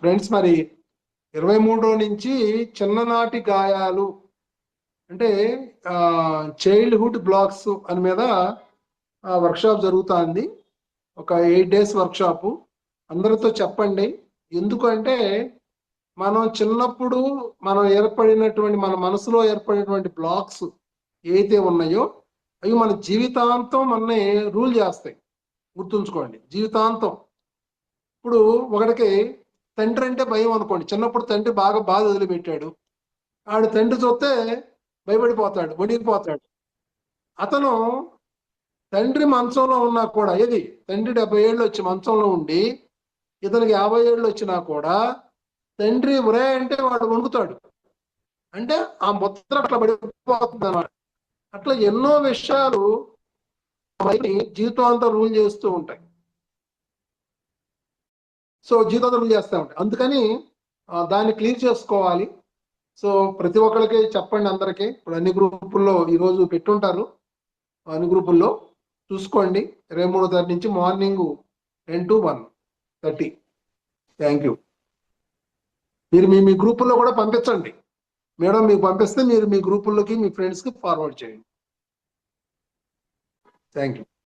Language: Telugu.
ఫ్రెండ్స్ మరి ఇరవై మూడో నుంచి చిన్ననాటి గాయాలు అంటే చైల్డ్హుడ్ బ్లాక్స్ అని మీద వర్క్షాప్ జరుగుతుంది. ఒక ఎయిట్ డేస్ వర్క్షాపు అందరితో చెప్పండి. ఎందుకంటే మనం చిన్నప్పుడు మనం ఏర్పడినటువంటి మన మనసులో ఏర్పడినటువంటి బ్లాక్స్ ఏవైతే ఉన్నాయో అవి మన జీవితాంతం మనని రూల్ చేస్తాయి. గుర్తుంచుకోండి. జీవితాంతం. ఇప్పుడు ఒకడికి తండ్రి అంటే భయం అనుకోండి. చిన్నప్పుడు తండ్రి బాగా బాధ వదిలిపెట్టాడు. ఆడు తండ్రి చూస్తే భయపడిపోతాడు వణికిపోతాడు. అతను తండ్రి మంచంలో ఉన్నా కూడా ఏది? తండ్రి డెబ్బై ఏళ్ళు వచ్చి మంచంలో ఉండి ఇతనికి యాభై ఏళ్ళు వచ్చినా కూడా తండ్రి ఉరే అంటే వాడు వణుకుతాడు. అంటే ఆ ముద్ర అట్లా పడిపోతుంది అన్నమాట అట్లా ఎన్నో విషయాలు జీవితాంతం రూల్ చేస్తూ ఉంటాయి. సో జీవితాంతం చేస్తూ ఉంటాయి. అందుకని దాన్ని క్లియర్ చేసుకోవాలి. సో ప్రతి ఒక్కరికి చెప్పండి అందరికీ. ఇప్పుడు అన్ని గ్రూపుల్లో ఈరోజు పెట్టుంటారు. అన్ని గ్రూపుల్లో చూసుకోండి. ఇరవై మూడో తారీఖు నుంచి morning ten to one thirty. Thank you. మీరు మీ మీ గ్రూపుల్లో కూడా పంపించండి. మేడం మీకు పంపిస్తే మీరు మీ గ్రూపుల్లోకి మీ ఫ్రెండ్స్కి ఫార్వర్డ్ చేయండి. Thank you.